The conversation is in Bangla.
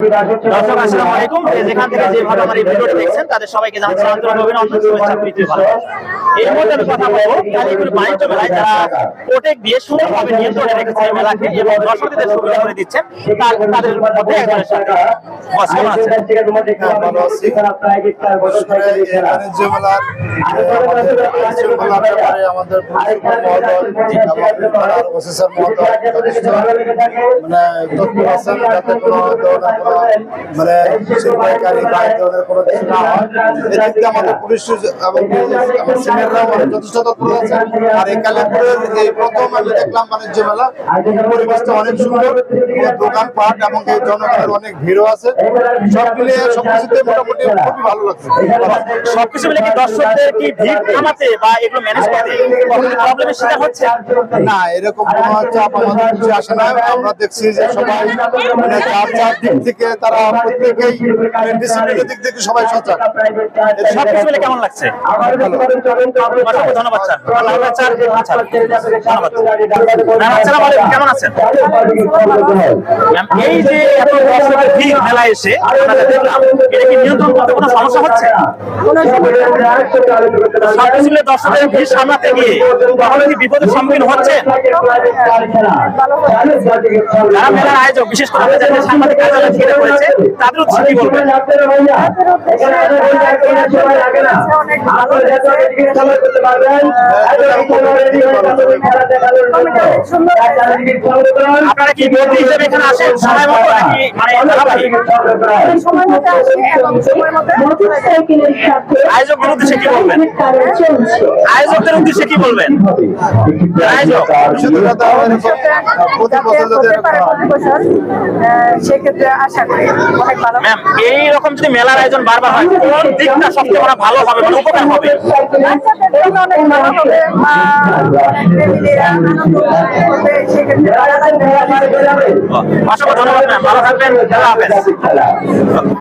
দর্শক, আসসালামু আলাইকুম। যেখান থেকে যেভাবে আমার এই ভিডিওটি দেখছেন, তাদের সবাইকে জানাচ্ছি আন্তরিক অভিনন্দন, শুভেচ্ছা, প্রীতি, ভালোবাসা। এই মুহূর্তে কথা বলব কালীপুর বাণিজ্য মেলায় যারা প্রোটেক দিয়ে সুন্দরভাবে নিয়ন্ত্রণে রেখেছে এই মেলাকে এবং দর্শকদের সুবিধা করে দিচ্ছেন তার তাদের মধ্যে একজনের মানে মানে পুলিশ এবং যথেষ্ট তৎপর আছে। আর এই কালিয়াপুরের এই প্রথম আমি দেখলাম বাণিজ্য মেলা পরিবেশটা অনেক সুন্দর দোকানপাট এবং এই জনগণের অনেক ভিড়ও আছে। সব মিলিয়ে সব মোটামুটি খুবই ভালো লাগছে। সবকিছু মিলে কি দর্শকদের কি ভিড় থামাতে বা এগুলো ম্যানেজ করতে প্রবলেমের শিকার হচ্ছে? না এরকম কোনো চাপ আমাদের কিছু আসে না। আমরা দেখছি যে সবাই মানে যার যার দিক থেকে তারা প্রত্যেকেই ডিসিপ্লিনের দিক থেকে সবাই সচেতন। সবকিছু মিলে কেমন লাগছে? ধন্যবাদ স্যার ধন্যবাদ স্যার ধন্যবাদ ম্যাম আসসালামু আলাইকুম কেমন আছেন? ম্যাম এই যে এত বছরের ভিড় মেলায় এসে আপনারা দেখলাম করতে কোনো সমস্যা হচ্ছে? সবকিছু দর্শকের ভিড় সামলাতে গিয়ে কখনো কি বিপদের সম্মুখীন হচ্ছেন যারা মেলার আয়োজক, বিশেষ করে আমাদের যারা সাংবাদিক কার্যালয় থেকে করেছে তাদের উৎসে কি বলবেন? আপনারা কি বন্ধু হিসেবে এখানে আসেন? সময় মতো নাকি মানে ধারাবাহিক? আয়োজকদের উদ্দেশ্যে কি বলবেন? আয়োজকদের উদ্দেশ্যে কি বলবেন? আয়োজক। সেক্ষেত্রে আশা করি অনেক ভালো। ম্যাম এই রকম যদি মেলার আয়োজন বারবার হয় কোন দিকটা সবচেয়ে মানে ভালো হবে মানে উপকার হবে? অনেক ভালো হবে। অসংখ্য ধন্যবাদ ম্যাম। ভালো থাকবেন।